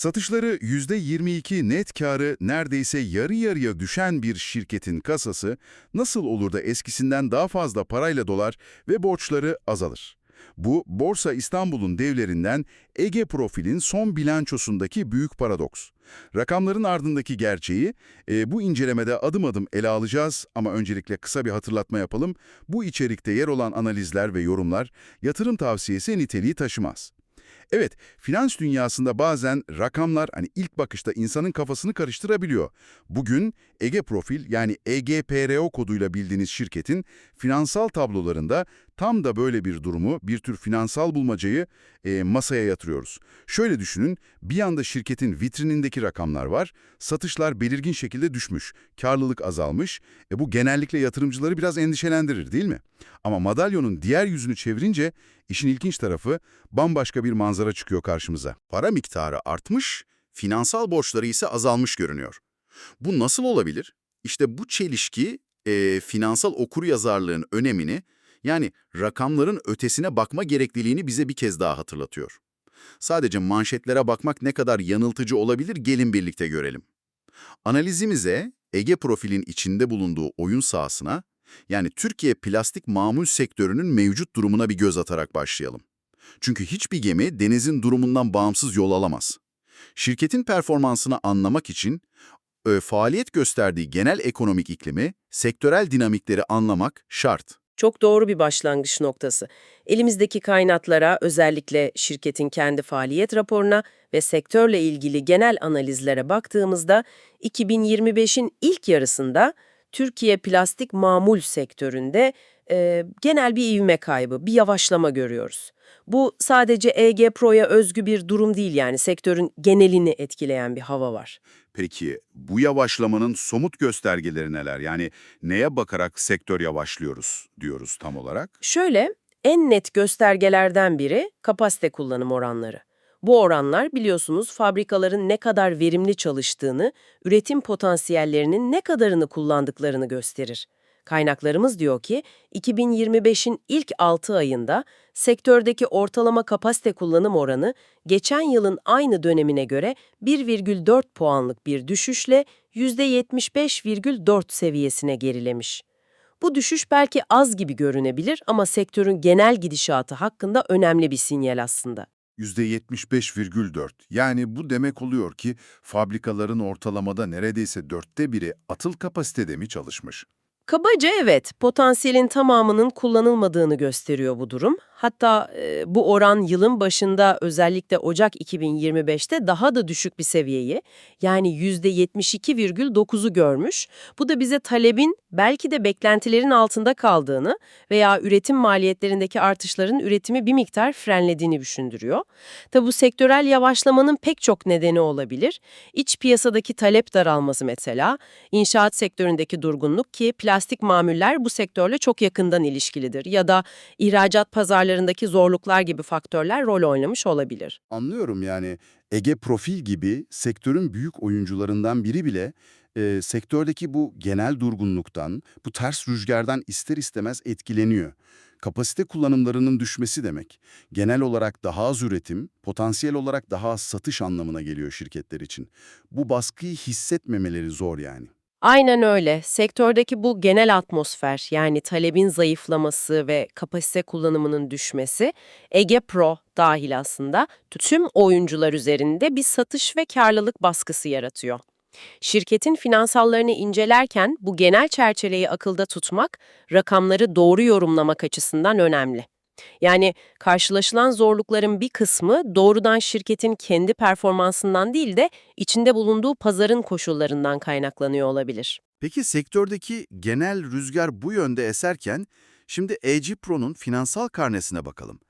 Satışları %22 net karı neredeyse yarı yarıya düşen bir şirketin kasası nasıl olur da eskisinden daha fazla parayla dolar ve borçları azalır? Bu, Borsa İstanbul'un devlerinden Ege Profil'in son bilançosundaki büyük paradoks. Rakamların ardındaki gerçeği e, bu incelemede adım adım ele alacağız ama öncelikle kısa bir hatırlatma yapalım. Bu içerikte yer olan analizler ve yorumlar yatırım tavsiyesi niteliği taşımaz. Evet, finans dünyasında bazen rakamlar hani ilk bakışta insanın kafasını karıştırabiliyor. Bugün Ege Profil yani EGPRO koduyla bildiğiniz şirketin finansal tablolarında tam da böyle bir durumu, bir tür finansal bulmacayı e, masaya yatırıyoruz. Şöyle düşünün, bir yanda şirketin vitrinindeki rakamlar var, satışlar belirgin şekilde düşmüş, karlılık azalmış. E, bu genellikle yatırımcıları biraz endişelendirir değil mi? Ama madalyonun diğer yüzünü çevirince işin ilginç tarafı bambaşka bir manzara çıkıyor karşımıza. Para miktarı artmış, finansal borçları ise azalmış görünüyor. Bu nasıl olabilir? İşte bu çelişki e, finansal okuryazarlığın önemini, yani rakamların ötesine bakma gerekliliğini bize bir kez daha hatırlatıyor. Sadece manşetlere bakmak ne kadar yanıltıcı olabilir gelin birlikte görelim. Analizimize Ege Profil'in içinde bulunduğu oyun sahasına, yani Türkiye plastik mamul sektörünün mevcut durumuna bir göz atarak başlayalım. Çünkü hiçbir gemi denizin durumundan bağımsız yol alamaz. Şirketin performansını anlamak için e, faaliyet gösterdiği genel ekonomik iklimi, sektörel dinamikleri anlamak şart. Çok doğru bir başlangıç noktası. Elimizdeki kaynaklara, özellikle şirketin kendi faaliyet raporuna ve sektörle ilgili genel analizlere baktığımızda 2025'in ilk yarısında Türkiye plastik mamul sektöründe e, genel bir ivme kaybı, bir yavaşlama görüyoruz. Bu sadece EG Pro'ya özgü bir durum değil yani sektörün genelini etkileyen bir hava var. Peki bu yavaşlamanın somut göstergeleri neler? Yani neye bakarak sektör yavaşlıyoruz diyoruz tam olarak? Şöyle, en net göstergelerden biri kapasite kullanım oranları. Bu oranlar biliyorsunuz fabrikaların ne kadar verimli çalıştığını, üretim potansiyellerinin ne kadarını kullandıklarını gösterir. Kaynaklarımız diyor ki 2025'in ilk 6 ayında sektördeki ortalama kapasite kullanım oranı geçen yılın aynı dönemine göre 1,4 puanlık bir düşüşle %75,4 seviyesine gerilemiş. Bu düşüş belki az gibi görünebilir ama sektörün genel gidişatı hakkında önemli bir sinyal aslında. %75,4. Yani bu demek oluyor ki fabrikaların ortalamada neredeyse dörtte biri atıl kapasitede mi çalışmış? Kabaca evet, potansiyelin tamamının kullanılmadığını gösteriyor bu durum. Hatta e, bu oran yılın başında özellikle Ocak 2025'te daha da düşük bir seviyeyi yani %72,9'u görmüş. Bu da bize talebin belki de beklentilerin altında kaldığını veya üretim maliyetlerindeki artışların üretimi bir miktar frenlediğini düşündürüyor. Tabi bu sektörel yavaşlamanın pek çok nedeni olabilir. İç piyasadaki talep daralması mesela, inşaat sektöründeki durgunluk ki plastik mamuller bu sektörle çok yakından ilişkilidir ya da ihracat pazarlarındaki zorluklar gibi faktörler rol oynamış olabilir. Anlıyorum yani Ege Profil gibi sektörün büyük oyuncularından biri bile e, sektördeki bu genel durgunluktan, bu ters rüzgardan ister istemez etkileniyor. Kapasite kullanımlarının düşmesi demek. Genel olarak daha az üretim, potansiyel olarak daha az satış anlamına geliyor şirketler için. Bu baskıyı hissetmemeleri zor yani. Aynen öyle. Sektördeki bu genel atmosfer yani talebin zayıflaması ve kapasite kullanımının düşmesi Ege Pro dahil aslında tüm oyuncular üzerinde bir satış ve karlılık baskısı yaratıyor. Şirketin finansallarını incelerken bu genel çerçeveyi akılda tutmak, rakamları doğru yorumlamak açısından önemli. Yani karşılaşılan zorlukların bir kısmı doğrudan şirketin kendi performansından değil de içinde bulunduğu pazarın koşullarından kaynaklanıyor olabilir. Peki sektördeki genel rüzgar bu yönde eserken, şimdi EG Pro'nun finansal karnesine bakalım.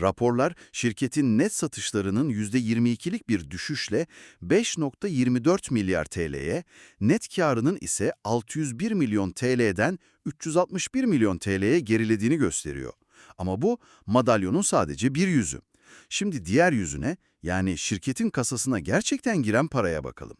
Raporlar şirketin net satışlarının %22'lik bir düşüşle 5.24 milyar TL'ye, net karının ise 601 milyon TL'den 361 milyon TL'ye gerilediğini gösteriyor. Ama bu madalyonun sadece bir yüzü. Şimdi diğer yüzüne yani şirketin kasasına gerçekten giren paraya bakalım.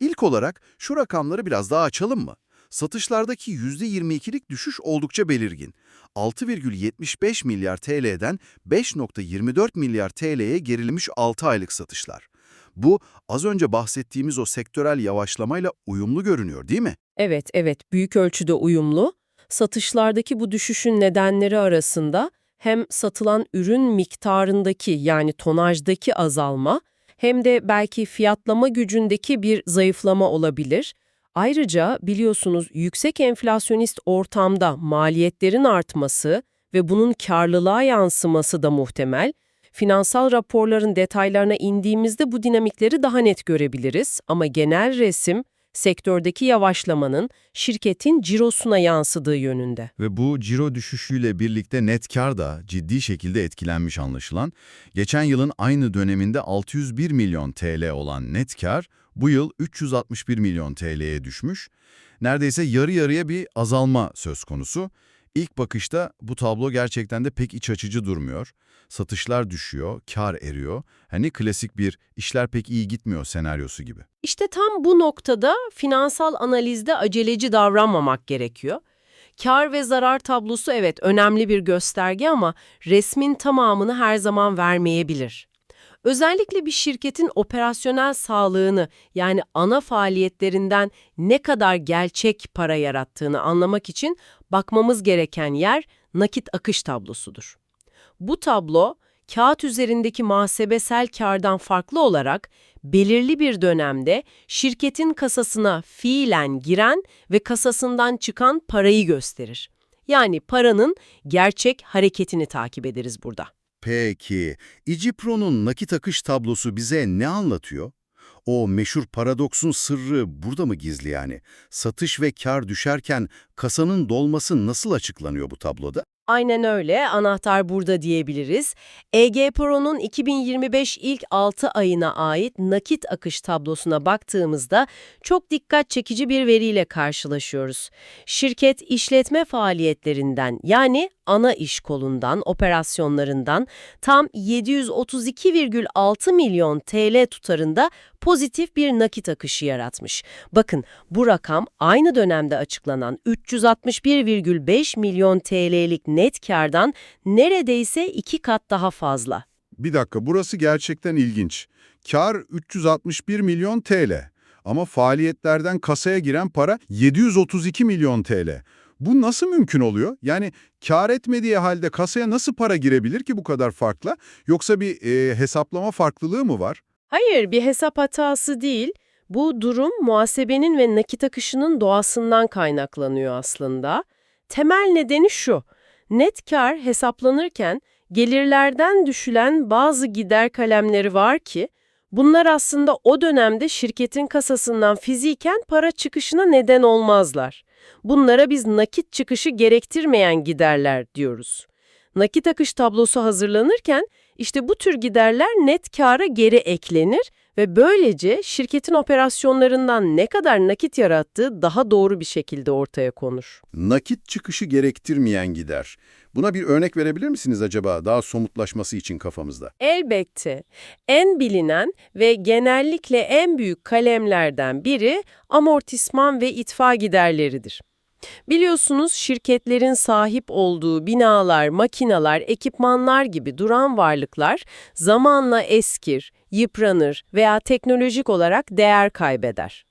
İlk olarak şu rakamları biraz daha açalım mı? Satışlardaki %22'lik düşüş oldukça belirgin. 6,75 milyar TL'den 5,24 milyar TL'ye gerilemiş 6 aylık satışlar. Bu az önce bahsettiğimiz o sektörel yavaşlamayla uyumlu görünüyor değil mi? Evet, evet, büyük ölçüde uyumlu. Satışlardaki bu düşüşün nedenleri arasında hem satılan ürün miktarındaki yani tonajdaki azalma hem de belki fiyatlama gücündeki bir zayıflama olabilir. Ayrıca biliyorsunuz yüksek enflasyonist ortamda maliyetlerin artması ve bunun karlılığa yansıması da muhtemel. Finansal raporların detaylarına indiğimizde bu dinamikleri daha net görebiliriz ama genel resim sektördeki yavaşlamanın şirketin cirosuna yansıdığı yönünde. Ve bu ciro düşüşüyle birlikte net kar da ciddi şekilde etkilenmiş anlaşılan. Geçen yılın aynı döneminde 601 milyon TL olan net kar bu yıl 361 milyon TL'ye düşmüş. Neredeyse yarı yarıya bir azalma söz konusu. İlk bakışta bu tablo gerçekten de pek iç açıcı durmuyor. Satışlar düşüyor, kar eriyor. Hani klasik bir işler pek iyi gitmiyor senaryosu gibi. İşte tam bu noktada finansal analizde aceleci davranmamak gerekiyor. Kar ve zarar tablosu evet önemli bir gösterge ama resmin tamamını her zaman vermeyebilir. Özellikle bir şirketin operasyonel sağlığını yani ana faaliyetlerinden ne kadar gerçek para yarattığını anlamak için bakmamız gereken yer nakit akış tablosudur. Bu tablo, kağıt üzerindeki muhasebesel kardan farklı olarak belirli bir dönemde şirketin kasasına fiilen giren ve kasasından çıkan parayı gösterir. Yani paranın gerçek hareketini takip ederiz burada. Peki, İcipro'nun nakit akış tablosu bize ne anlatıyor? O meşhur paradoksun sırrı burada mı gizli yani? Satış ve kar düşerken kasanın dolması nasıl açıklanıyor bu tabloda? Aynen öyle, anahtar burada diyebiliriz. EG Pro'nun 2025 ilk 6 ayına ait nakit akış tablosuna baktığımızda çok dikkat çekici bir veriyle karşılaşıyoruz. Şirket işletme faaliyetlerinden yani ana iş kolundan, operasyonlarından tam 732,6 milyon TL tutarında pozitif bir nakit akışı yaratmış. Bakın bu rakam aynı dönemde açıklanan 361,5 milyon TL'lik net kardan neredeyse iki kat daha fazla. Bir dakika, burası gerçekten ilginç. Kar 361 milyon TL ama faaliyetlerden kasaya giren para 732 milyon TL. Bu nasıl mümkün oluyor? Yani kar etmediği halde kasaya nasıl para girebilir ki bu kadar farkla? Yoksa bir e, hesaplama farklılığı mı var? Hayır, bir hesap hatası değil. Bu durum muhasebenin ve nakit akışının doğasından kaynaklanıyor aslında. Temel nedeni şu. Net kar hesaplanırken gelirlerden düşülen bazı gider kalemleri var ki bunlar aslında o dönemde şirketin kasasından fiziken para çıkışına neden olmazlar. Bunlara biz nakit çıkışı gerektirmeyen giderler diyoruz. Nakit akış tablosu hazırlanırken işte bu tür giderler net kâra geri eklenir ve böylece şirketin operasyonlarından ne kadar nakit yarattığı daha doğru bir şekilde ortaya konur. Nakit çıkışı gerektirmeyen gider. Buna bir örnek verebilir misiniz acaba daha somutlaşması için kafamızda? Elbette en bilinen ve genellikle en büyük kalemlerden biri amortisman ve itfa giderleridir. Biliyorsunuz şirketlerin sahip olduğu binalar, makineler, ekipmanlar gibi duran varlıklar zamanla eskir, yıpranır veya teknolojik olarak değer kaybeder.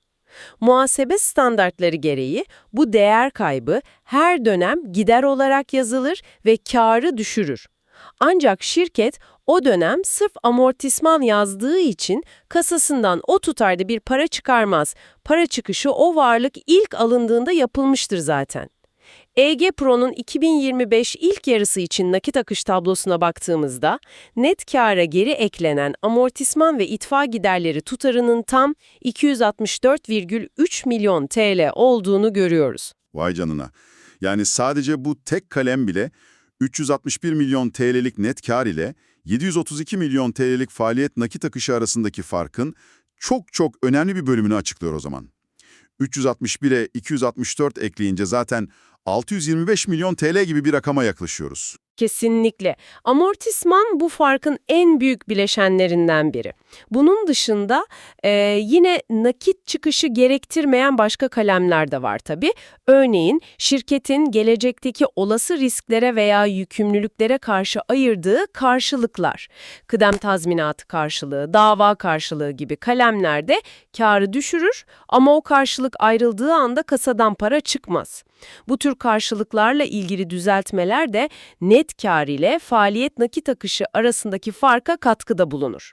Muhasebe standartları gereği bu değer kaybı her dönem gider olarak yazılır ve karı düşürür. Ancak şirket o dönem sırf amortisman yazdığı için kasasından o tutarda bir para çıkarmaz. Para çıkışı o varlık ilk alındığında yapılmıştır zaten. EG Pro'nun 2025 ilk yarısı için nakit akış tablosuna baktığımızda net kâra geri eklenen amortisman ve itfa giderleri tutarının tam 264,3 milyon TL olduğunu görüyoruz. Vay canına. Yani sadece bu tek kalem bile 361 milyon TL'lik net kar ile 732 milyon TL'lik faaliyet nakit akışı arasındaki farkın çok çok önemli bir bölümünü açıklıyor o zaman. 361'e 264 ekleyince zaten 625 milyon TL gibi bir rakama yaklaşıyoruz. Kesinlikle. Amortisman bu farkın en büyük bileşenlerinden biri. Bunun dışında e, yine nakit çıkışı gerektirmeyen başka kalemler de var tabii. Örneğin şirketin gelecekteki olası risklere veya yükümlülüklere karşı ayırdığı karşılıklar, kıdem tazminatı karşılığı, dava karşılığı gibi kalemlerde karı düşürür ama o karşılık ayrıldığı anda kasadan para çıkmaz. Bu tür karşılıklarla ilgili düzeltmeler de net kar ile faaliyet nakit akışı arasındaki farka katkıda bulunur.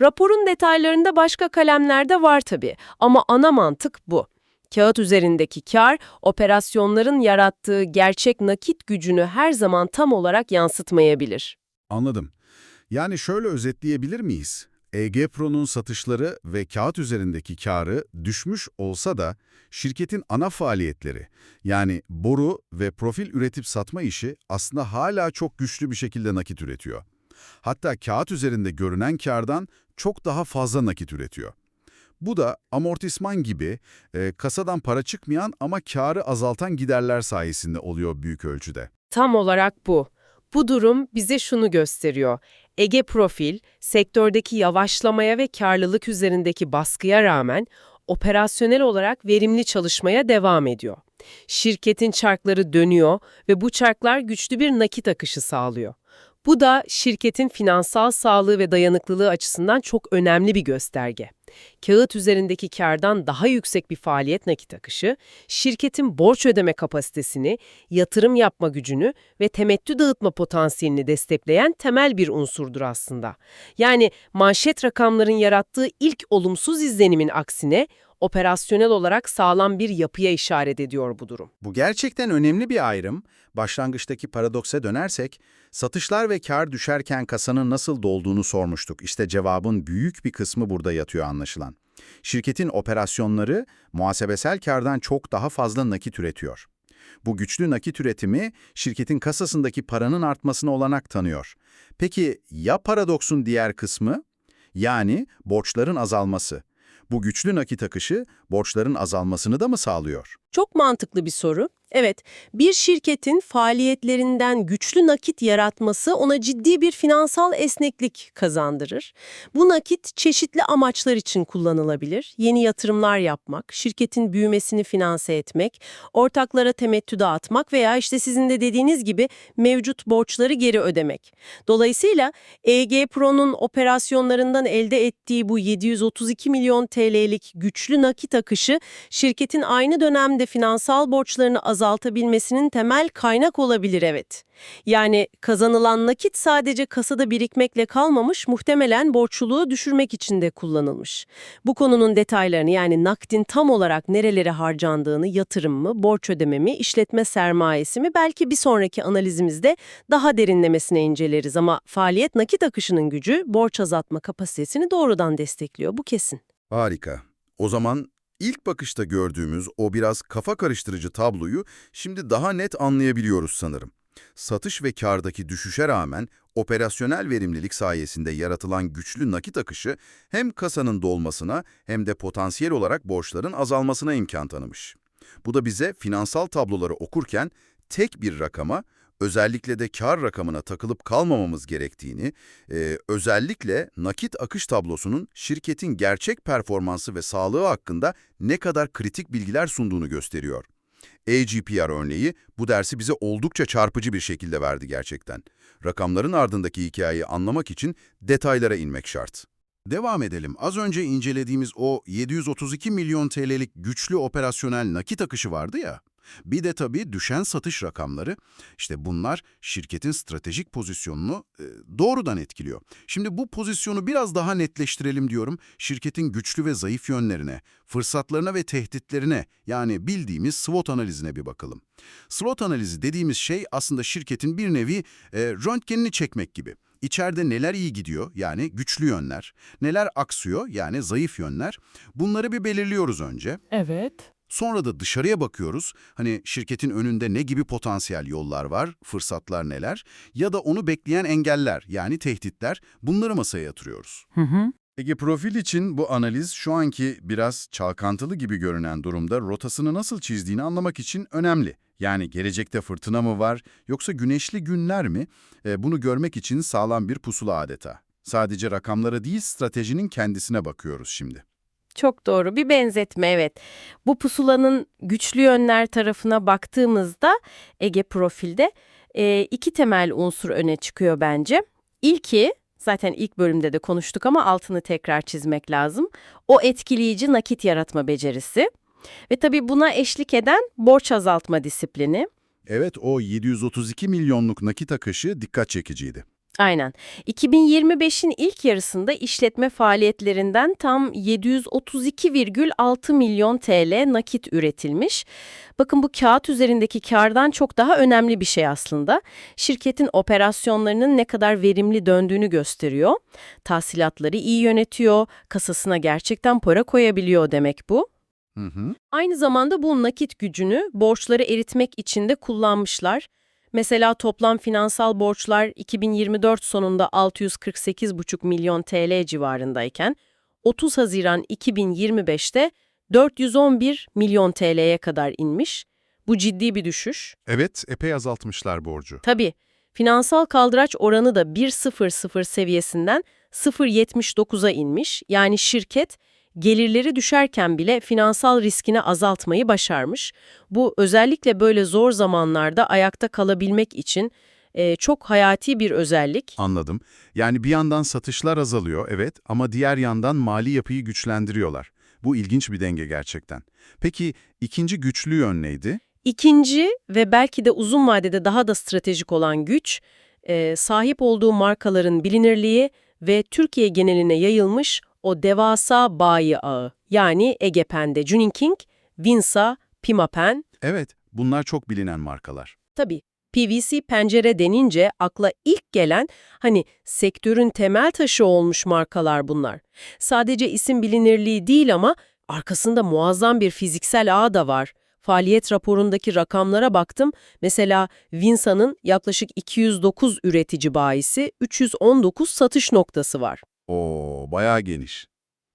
Raporun detaylarında başka kalemler de var tabii ama ana mantık bu. Kağıt üzerindeki kar, operasyonların yarattığı gerçek nakit gücünü her zaman tam olarak yansıtmayabilir. Anladım. Yani şöyle özetleyebilir miyiz? EG Pro'nun satışları ve kağıt üzerindeki karı düşmüş olsa da şirketin ana faaliyetleri yani boru ve profil üretip satma işi aslında hala çok güçlü bir şekilde nakit üretiyor. Hatta kağıt üzerinde görünen kardan çok daha fazla nakit üretiyor. Bu da amortisman gibi e, kasadan para çıkmayan ama karı azaltan giderler sayesinde oluyor büyük ölçüde. Tam olarak bu. Bu durum bize şunu gösteriyor. Ege Profil, sektördeki yavaşlamaya ve karlılık üzerindeki baskıya rağmen operasyonel olarak verimli çalışmaya devam ediyor. Şirketin çarkları dönüyor ve bu çarklar güçlü bir nakit akışı sağlıyor. Bu da şirketin finansal sağlığı ve dayanıklılığı açısından çok önemli bir gösterge. Kağıt üzerindeki kardan daha yüksek bir faaliyet nakit akışı, şirketin borç ödeme kapasitesini, yatırım yapma gücünü ve temettü dağıtma potansiyelini destekleyen temel bir unsurdur aslında. Yani manşet rakamların yarattığı ilk olumsuz izlenimin aksine operasyonel olarak sağlam bir yapıya işaret ediyor bu durum. Bu gerçekten önemli bir ayrım. Başlangıçtaki paradoksa dönersek, satışlar ve kar düşerken kasanın nasıl dolduğunu sormuştuk. İşte cevabın büyük bir kısmı burada yatıyor anlaşılan. Şirketin operasyonları muhasebesel kardan çok daha fazla nakit üretiyor. Bu güçlü nakit üretimi şirketin kasasındaki paranın artmasına olanak tanıyor. Peki ya paradoksun diğer kısmı? Yani borçların azalması. Bu güçlü nakit akışı borçların azalmasını da mı sağlıyor? Çok mantıklı bir soru. Evet, bir şirketin faaliyetlerinden güçlü nakit yaratması ona ciddi bir finansal esneklik kazandırır. Bu nakit çeşitli amaçlar için kullanılabilir. Yeni yatırımlar yapmak, şirketin büyümesini finanse etmek, ortaklara temettü dağıtmak veya işte sizin de dediğiniz gibi mevcut borçları geri ödemek. Dolayısıyla EG Pro'nun operasyonlarından elde ettiği bu 732 milyon TL'lik güçlü nakit akışı şirketin aynı dönemde finansal borçlarını azaltabilmesinin temel kaynak olabilir evet. Yani kazanılan nakit sadece kasada birikmekle kalmamış, muhtemelen borçluluğu düşürmek için de kullanılmış. Bu konunun detaylarını yani nakdin tam olarak nerelere harcandığını, yatırım mı, borç ödeme mi, işletme sermayesi mi belki bir sonraki analizimizde daha derinlemesine inceleriz ama faaliyet nakit akışının gücü borç azaltma kapasitesini doğrudan destekliyor bu kesin. Harika. O zaman ilk bakışta gördüğümüz o biraz kafa karıştırıcı tabloyu şimdi daha net anlayabiliyoruz sanırım. Satış ve kardaki düşüşe rağmen operasyonel verimlilik sayesinde yaratılan güçlü nakit akışı hem kasanın dolmasına hem de potansiyel olarak borçların azalmasına imkan tanımış. Bu da bize finansal tabloları okurken tek bir rakama, özellikle de kar rakamına takılıp kalmamamız gerektiğini, e, özellikle nakit akış tablosunun şirketin gerçek performansı ve sağlığı hakkında ne kadar kritik bilgiler sunduğunu gösteriyor. AGPR örneği bu dersi bize oldukça çarpıcı bir şekilde verdi gerçekten. Rakamların ardındaki hikayeyi anlamak için detaylara inmek şart. Devam edelim. Az önce incelediğimiz o 732 milyon TL'lik güçlü operasyonel nakit akışı vardı ya. Bir de tabii düşen satış rakamları. İşte bunlar şirketin stratejik pozisyonunu e, doğrudan etkiliyor. Şimdi bu pozisyonu biraz daha netleştirelim diyorum. Şirketin güçlü ve zayıf yönlerine, fırsatlarına ve tehditlerine yani bildiğimiz SWOT analizine bir bakalım. SWOT analizi dediğimiz şey aslında şirketin bir nevi e, röntgenini çekmek gibi. İçeride neler iyi gidiyor yani güçlü yönler, neler aksıyor yani zayıf yönler bunları bir belirliyoruz önce. Evet. Sonra da dışarıya bakıyoruz. Hani şirketin önünde ne gibi potansiyel yollar var, fırsatlar neler ya da onu bekleyen engeller yani tehditler bunları masaya yatırıyoruz. Hı hı. Ege Profil için bu analiz şu anki biraz çalkantılı gibi görünen durumda rotasını nasıl çizdiğini anlamak için önemli. Yani gelecekte fırtına mı var yoksa güneşli günler mi? E, bunu görmek için sağlam bir pusula adeta. Sadece rakamlara değil stratejinin kendisine bakıyoruz şimdi. Çok doğru bir benzetme evet. Bu pusulanın güçlü yönler tarafına baktığımızda Ege profilde e, iki temel unsur öne çıkıyor bence. İlki zaten ilk bölümde de konuştuk ama altını tekrar çizmek lazım. O etkileyici nakit yaratma becerisi ve tabii buna eşlik eden borç azaltma disiplini. Evet o 732 milyonluk nakit akışı dikkat çekiciydi. Aynen. 2025'in ilk yarısında işletme faaliyetlerinden tam 732,6 milyon TL nakit üretilmiş. Bakın bu kağıt üzerindeki kardan çok daha önemli bir şey aslında. Şirketin operasyonlarının ne kadar verimli döndüğünü gösteriyor. Tahsilatları iyi yönetiyor, kasasına gerçekten para koyabiliyor demek bu. Hı hı. Aynı zamanda bu nakit gücünü borçları eritmek için de kullanmışlar. Mesela toplam finansal borçlar 2024 sonunda 648,5 milyon TL civarındayken 30 Haziran 2025'te 411 milyon TL'ye kadar inmiş. Bu ciddi bir düşüş. Evet, epey azaltmışlar borcu. Tabii finansal kaldıraç oranı da 1.00 seviyesinden 0.79'a inmiş. Yani şirket gelirleri düşerken bile finansal riskini azaltmayı başarmış. Bu özellikle böyle zor zamanlarda ayakta kalabilmek için e, çok hayati bir özellik. Anladım. Yani bir yandan satışlar azalıyor evet ama diğer yandan mali yapıyı güçlendiriyorlar. Bu ilginç bir denge gerçekten. Peki ikinci güçlü yön neydi? İkinci ve belki de uzun vadede daha da stratejik olan güç, e, sahip olduğu markaların bilinirliği ve Türkiye geneline yayılmış o devasa bayi ağı. Yani Egepende, Juninking, Vinsa, Pimapen. Evet, bunlar çok bilinen markalar. Tabii PVC pencere denince akla ilk gelen hani sektörün temel taşı olmuş markalar bunlar. Sadece isim bilinirliği değil ama arkasında muazzam bir fiziksel ağ da var. Faaliyet raporundaki rakamlara baktım. Mesela Vinsa'nın yaklaşık 209 üretici bayisi, 319 satış noktası var. Oo, bayağı geniş.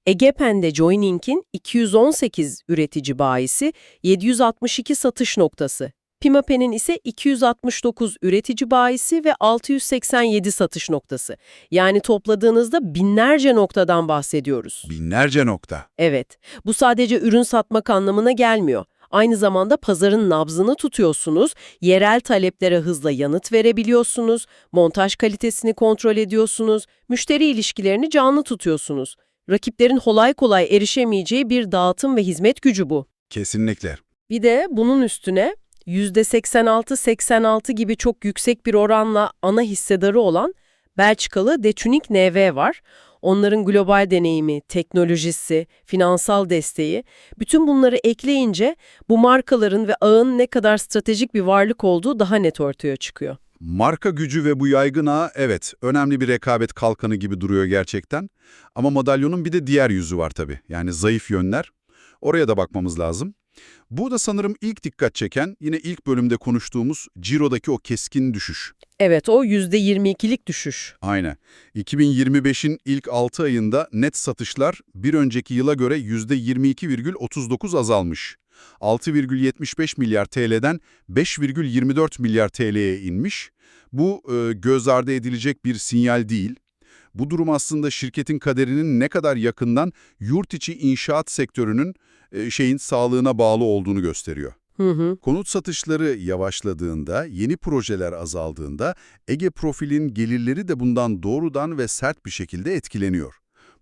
Egepen'de Joining'in 218 üretici bayisi, 762 satış noktası. Pimapen'in ise 269 üretici bayisi ve 687 satış noktası. Yani topladığınızda binlerce noktadan bahsediyoruz. Binlerce nokta. Evet, bu sadece ürün satmak anlamına gelmiyor. Aynı zamanda pazarın nabzını tutuyorsunuz, yerel taleplere hızla yanıt verebiliyorsunuz, montaj kalitesini kontrol ediyorsunuz, müşteri ilişkilerini canlı tutuyorsunuz. Rakiplerin kolay kolay erişemeyeceği bir dağıtım ve hizmet gücü bu. Kesinlikle. Bir de bunun üstüne %86-86 gibi çok yüksek bir oranla ana hissedarı olan Belçikalı Detunik NV var. Onların global deneyimi, teknolojisi, finansal desteği, bütün bunları ekleyince bu markaların ve ağın ne kadar stratejik bir varlık olduğu daha net ortaya çıkıyor. Marka gücü ve bu yaygın ağ evet önemli bir rekabet kalkanı gibi duruyor gerçekten. Ama madalyonun bir de diğer yüzü var tabii. Yani zayıf yönler. Oraya da bakmamız lazım. Bu da sanırım ilk dikkat çeken yine ilk bölümde konuştuğumuz Ciro'daki o keskin düşüş. Evet o %22'lik düşüş. Aynen. 2025'in ilk 6 ayında net satışlar bir önceki yıla göre %22,39 azalmış. 6,75 milyar TL'den 5,24 milyar TL'ye inmiş. Bu e, göz ardı edilecek bir sinyal değil. Bu durum aslında şirketin kaderinin ne kadar yakından yurt içi inşaat sektörünün e, şeyin sağlığına bağlı olduğunu gösteriyor. Hı hı. Konut satışları yavaşladığında, yeni projeler azaldığında Ege Profil'in gelirleri de bundan doğrudan ve sert bir şekilde etkileniyor.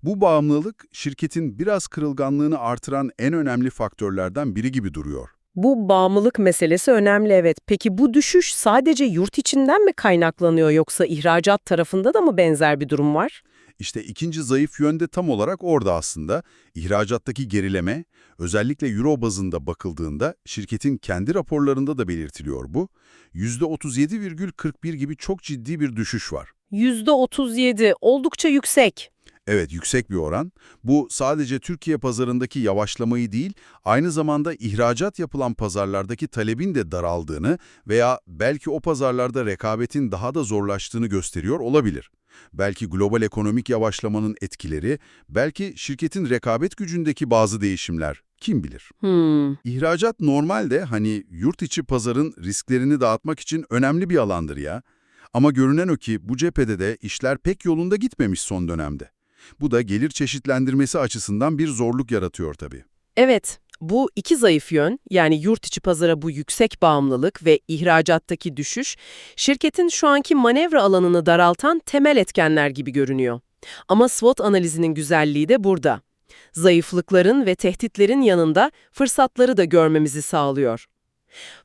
Bu bağımlılık şirketin biraz kırılganlığını artıran en önemli faktörlerden biri gibi duruyor. Bu bağımlılık meselesi önemli evet. Peki bu düşüş sadece yurt içinden mi kaynaklanıyor yoksa ihracat tarafında da mı benzer bir durum var? İşte ikinci zayıf yönde tam olarak orada aslında. İhracattaki gerileme, özellikle euro bazında bakıldığında şirketin kendi raporlarında da belirtiliyor bu. %37,41 gibi çok ciddi bir düşüş var. %37 oldukça yüksek. Evet, yüksek bir oran. Bu sadece Türkiye pazarındaki yavaşlamayı değil, aynı zamanda ihracat yapılan pazarlardaki talebin de daraldığını veya belki o pazarlarda rekabetin daha da zorlaştığını gösteriyor olabilir. Belki global ekonomik yavaşlamanın etkileri, belki şirketin rekabet gücündeki bazı değişimler. kim bilir. Hmm, İhracat normalde hani yurt içi pazarın risklerini dağıtmak için önemli bir alandır ya. Ama görünen o ki bu cephede de işler pek yolunda gitmemiş son dönemde. Bu da gelir çeşitlendirmesi açısından bir zorluk yaratıyor tabii. Evet, bu iki zayıf yön, yani yurt içi pazara bu yüksek bağımlılık ve ihracattaki düşüş, şirketin şu anki manevra alanını daraltan temel etkenler gibi görünüyor. Ama SWOT analizinin güzelliği de burada. Zayıflıkların ve tehditlerin yanında fırsatları da görmemizi sağlıyor.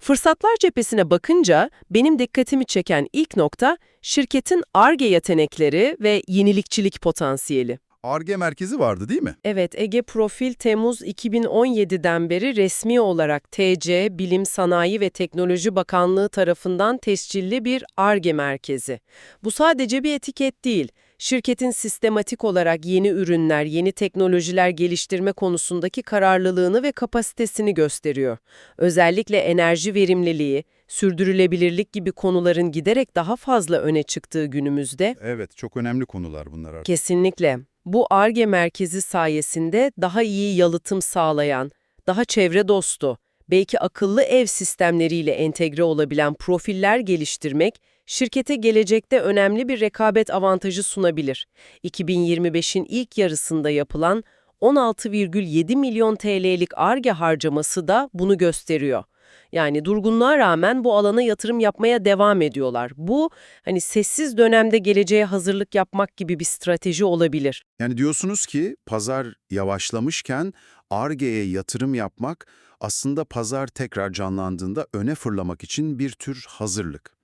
Fırsatlar cephesine bakınca benim dikkatimi çeken ilk nokta şirketin ARGE yetenekleri ve yenilikçilik potansiyeli. ARGE merkezi vardı değil mi? Evet, Ege Profil Temmuz 2017'den beri resmi olarak TC, Bilim, Sanayi ve Teknoloji Bakanlığı tarafından tescilli bir ARGE merkezi. Bu sadece bir etiket değil, şirketin sistematik olarak yeni ürünler, yeni teknolojiler geliştirme konusundaki kararlılığını ve kapasitesini gösteriyor. Özellikle enerji verimliliği, sürdürülebilirlik gibi konuların giderek daha fazla öne çıktığı günümüzde Evet, çok önemli konular bunlar artık. Kesinlikle. Bu ARGE merkezi sayesinde daha iyi yalıtım sağlayan, daha çevre dostu, belki akıllı ev sistemleriyle entegre olabilen profiller geliştirmek, şirkete gelecekte önemli bir rekabet avantajı sunabilir. 2025'in ilk yarısında yapılan 16,7 milyon TL'lik ARGE harcaması da bunu gösteriyor. Yani durgunluğa rağmen bu alana yatırım yapmaya devam ediyorlar. Bu hani sessiz dönemde geleceğe hazırlık yapmak gibi bir strateji olabilir. Yani diyorsunuz ki pazar yavaşlamışken ARGE'ye yatırım yapmak aslında pazar tekrar canlandığında öne fırlamak için bir tür hazırlık.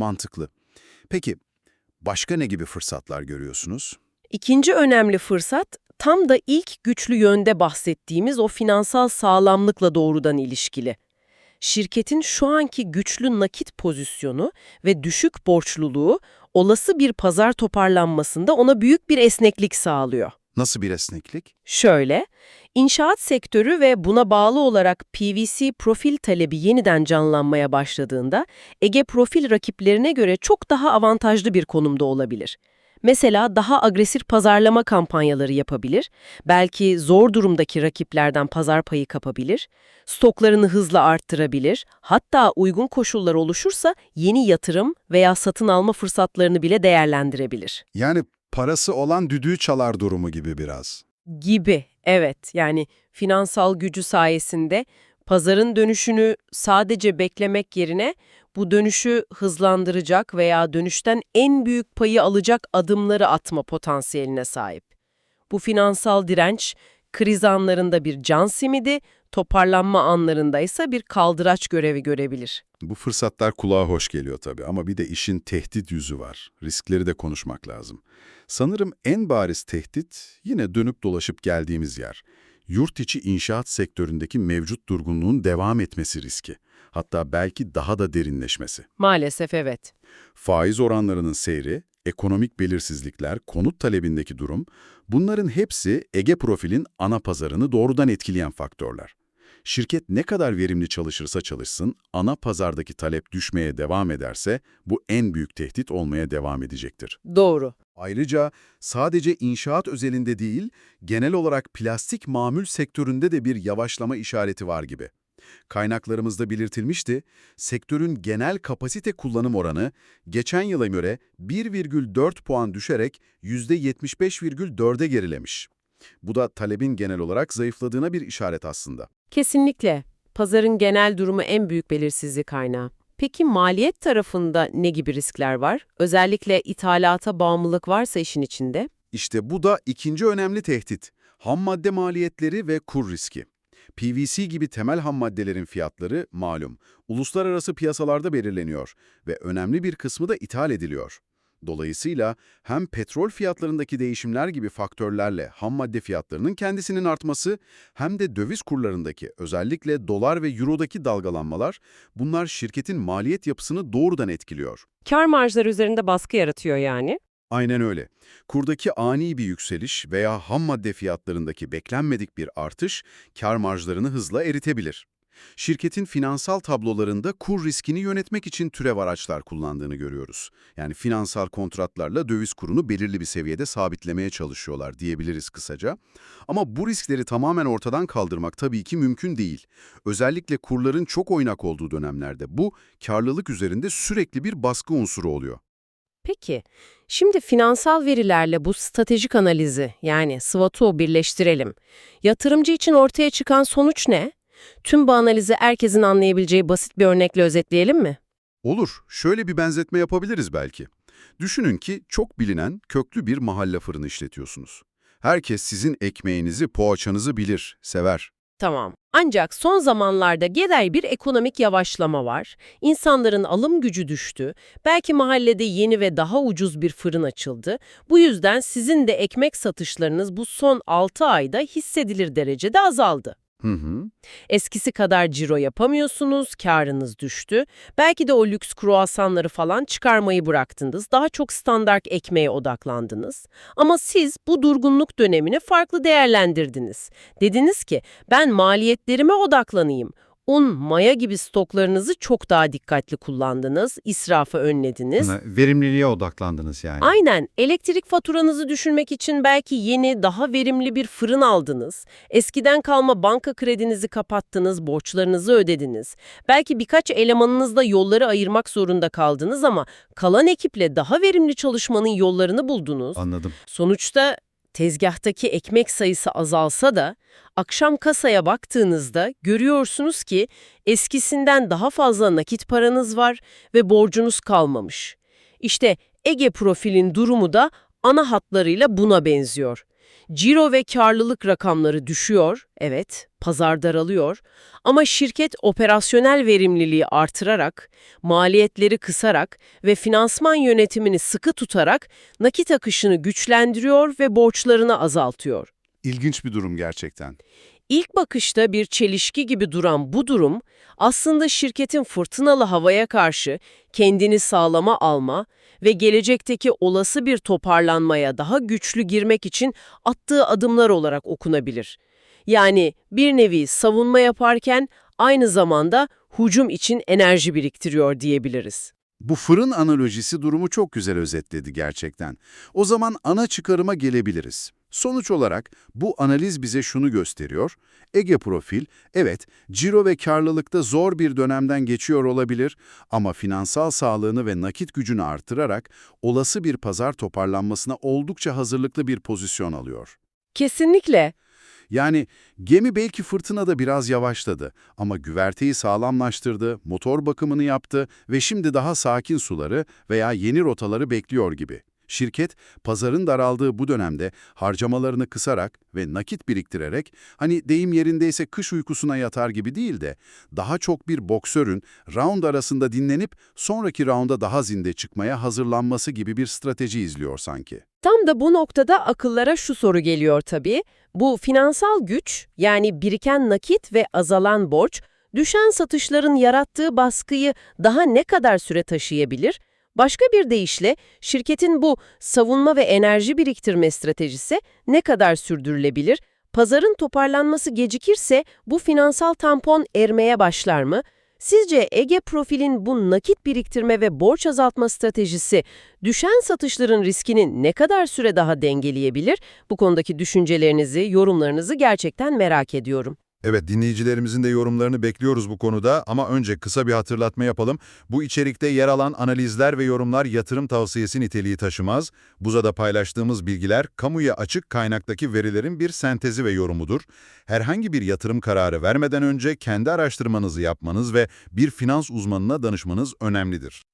Mantıklı. Peki başka ne gibi fırsatlar görüyorsunuz? İkinci önemli fırsat tam da ilk güçlü yönde bahsettiğimiz o finansal sağlamlıkla doğrudan ilişkili. Şirketin şu anki güçlü nakit pozisyonu ve düşük borçluluğu olası bir pazar toparlanmasında ona büyük bir esneklik sağlıyor. Nasıl bir esneklik? Şöyle, inşaat sektörü ve buna bağlı olarak PVC profil talebi yeniden canlanmaya başladığında Ege profil rakiplerine göre çok daha avantajlı bir konumda olabilir. Mesela daha agresif pazarlama kampanyaları yapabilir, belki zor durumdaki rakiplerden pazar payı kapabilir, stoklarını hızla arttırabilir, hatta uygun koşullar oluşursa yeni yatırım veya satın alma fırsatlarını bile değerlendirebilir. Yani parası olan düdüğü çalar durumu gibi biraz. Gibi, evet. Yani finansal gücü sayesinde pazarın dönüşünü sadece beklemek yerine bu dönüşü hızlandıracak veya dönüşten en büyük payı alacak adımları atma potansiyeline sahip. Bu finansal direnç, kriz anlarında bir can simidi, toparlanma anlarında ise bir kaldıraç görevi görebilir. Bu fırsatlar kulağa hoş geliyor tabii ama bir de işin tehdit yüzü var. Riskleri de konuşmak lazım. Sanırım en bariz tehdit yine dönüp dolaşıp geldiğimiz yer. Yurt içi inşaat sektöründeki mevcut durgunluğun devam etmesi riski. Hatta belki daha da derinleşmesi. Maalesef evet. Faiz oranlarının seyri, ekonomik belirsizlikler, konut talebindeki durum, bunların hepsi Ege Profil'in ana pazarını doğrudan etkileyen faktörler. Şirket ne kadar verimli çalışırsa çalışsın, ana pazardaki talep düşmeye devam ederse bu en büyük tehdit olmaya devam edecektir. Doğru. Ayrıca sadece inşaat özelinde değil, genel olarak plastik mamül sektöründe de bir yavaşlama işareti var gibi. Kaynaklarımızda belirtilmişti, sektörün genel kapasite kullanım oranı geçen yıla göre 1,4 puan düşerek %75,4'e gerilemiş. Bu da talebin genel olarak zayıfladığına bir işaret aslında. Kesinlikle. Pazarın genel durumu en büyük belirsizlik kaynağı. Peki maliyet tarafında ne gibi riskler var? Özellikle ithalata bağımlılık varsa işin içinde. İşte bu da ikinci önemli tehdit. Ham madde maliyetleri ve kur riski. PVC gibi temel ham maddelerin fiyatları malum, uluslararası piyasalarda belirleniyor ve önemli bir kısmı da ithal ediliyor. Dolayısıyla hem petrol fiyatlarındaki değişimler gibi faktörlerle ham madde fiyatlarının kendisinin artması hem de döviz kurlarındaki özellikle dolar ve eurodaki dalgalanmalar bunlar şirketin maliyet yapısını doğrudan etkiliyor. Kar marjları üzerinde baskı yaratıyor yani. Aynen öyle. Kurdaki ani bir yükseliş veya ham madde fiyatlarındaki beklenmedik bir artış kar marjlarını hızla eritebilir. Şirketin finansal tablolarında kur riskini yönetmek için türev araçlar kullandığını görüyoruz. Yani finansal kontratlarla döviz kurunu belirli bir seviyede sabitlemeye çalışıyorlar diyebiliriz kısaca. Ama bu riskleri tamamen ortadan kaldırmak tabii ki mümkün değil. Özellikle kurların çok oynak olduğu dönemlerde bu karlılık üzerinde sürekli bir baskı unsuru oluyor. Peki, şimdi finansal verilerle bu stratejik analizi yani SWOT'u birleştirelim. Yatırımcı için ortaya çıkan sonuç ne? Tüm bu analizi herkesin anlayabileceği basit bir örnekle özetleyelim mi? Olur, şöyle bir benzetme yapabiliriz belki. Düşünün ki çok bilinen köklü bir mahalle fırını işletiyorsunuz. Herkes sizin ekmeğinizi, poğaçanızı bilir, sever. Tamam. Ancak son zamanlarda genel bir ekonomik yavaşlama var. İnsanların alım gücü düştü. Belki mahallede yeni ve daha ucuz bir fırın açıldı. Bu yüzden sizin de ekmek satışlarınız bu son 6 ayda hissedilir derecede azaldı. Hı hı. Eskisi kadar ciro yapamıyorsunuz, karınız düştü. Belki de o lüks kruasanları falan çıkarmayı bıraktınız. Daha çok standart ekmeğe odaklandınız. Ama siz bu durgunluk dönemini farklı değerlendirdiniz. Dediniz ki ben maliyetlerime odaklanayım. Un, maya gibi stoklarınızı çok daha dikkatli kullandınız, israfı önlediniz. Verimliliğe odaklandınız yani. Aynen. Elektrik faturanızı düşürmek için belki yeni, daha verimli bir fırın aldınız. Eskiden kalma banka kredinizi kapattınız, borçlarınızı ödediniz. Belki birkaç elemanınızla yolları ayırmak zorunda kaldınız ama kalan ekiple daha verimli çalışmanın yollarını buldunuz. Anladım. Sonuçta tezgahtaki ekmek sayısı azalsa da akşam kasaya baktığınızda görüyorsunuz ki eskisinden daha fazla nakit paranız var ve borcunuz kalmamış. İşte Ege Profil'in durumu da ana hatlarıyla buna benziyor. Ciro ve karlılık rakamları düşüyor, evet, pazar daralıyor ama şirket operasyonel verimliliği artırarak, maliyetleri kısarak ve finansman yönetimini sıkı tutarak nakit akışını güçlendiriyor ve borçlarını azaltıyor. İlginç bir durum gerçekten. İlk bakışta bir çelişki gibi duran bu durum, aslında şirketin fırtınalı havaya karşı kendini sağlama alma ve gelecekteki olası bir toparlanmaya daha güçlü girmek için attığı adımlar olarak okunabilir. Yani bir nevi savunma yaparken aynı zamanda hücum için enerji biriktiriyor diyebiliriz. Bu fırın analojisi durumu çok güzel özetledi gerçekten. O zaman ana çıkarıma gelebiliriz. Sonuç olarak bu analiz bize şunu gösteriyor. Ege Profil, evet ciro ve karlılıkta zor bir dönemden geçiyor olabilir ama finansal sağlığını ve nakit gücünü artırarak olası bir pazar toparlanmasına oldukça hazırlıklı bir pozisyon alıyor. Kesinlikle. Yani gemi belki fırtınada biraz yavaşladı ama güverteyi sağlamlaştırdı, motor bakımını yaptı ve şimdi daha sakin suları veya yeni rotaları bekliyor gibi. Şirket, pazarın daraldığı bu dönemde harcamalarını kısarak ve nakit biriktirerek, hani deyim yerindeyse kış uykusuna yatar gibi değil de, daha çok bir boksörün round arasında dinlenip sonraki rounda daha zinde çıkmaya hazırlanması gibi bir strateji izliyor sanki. Tam da bu noktada akıllara şu soru geliyor tabii. Bu finansal güç, yani biriken nakit ve azalan borç, düşen satışların yarattığı baskıyı daha ne kadar süre taşıyabilir? Başka bir deyişle şirketin bu savunma ve enerji biriktirme stratejisi ne kadar sürdürülebilir? Pazarın toparlanması gecikirse bu finansal tampon ermeye başlar mı? Sizce Ege Profil'in bu nakit biriktirme ve borç azaltma stratejisi düşen satışların riskini ne kadar süre daha dengeleyebilir? Bu konudaki düşüncelerinizi, yorumlarınızı gerçekten merak ediyorum. Evet, dinleyicilerimizin de yorumlarını bekliyoruz bu konuda ama önce kısa bir hatırlatma yapalım. Bu içerikte yer alan analizler ve yorumlar yatırım tavsiyesi niteliği taşımaz. Buza'da paylaştığımız bilgiler, kamuya açık kaynaktaki verilerin bir sentezi ve yorumudur. Herhangi bir yatırım kararı vermeden önce kendi araştırmanızı yapmanız ve bir finans uzmanına danışmanız önemlidir.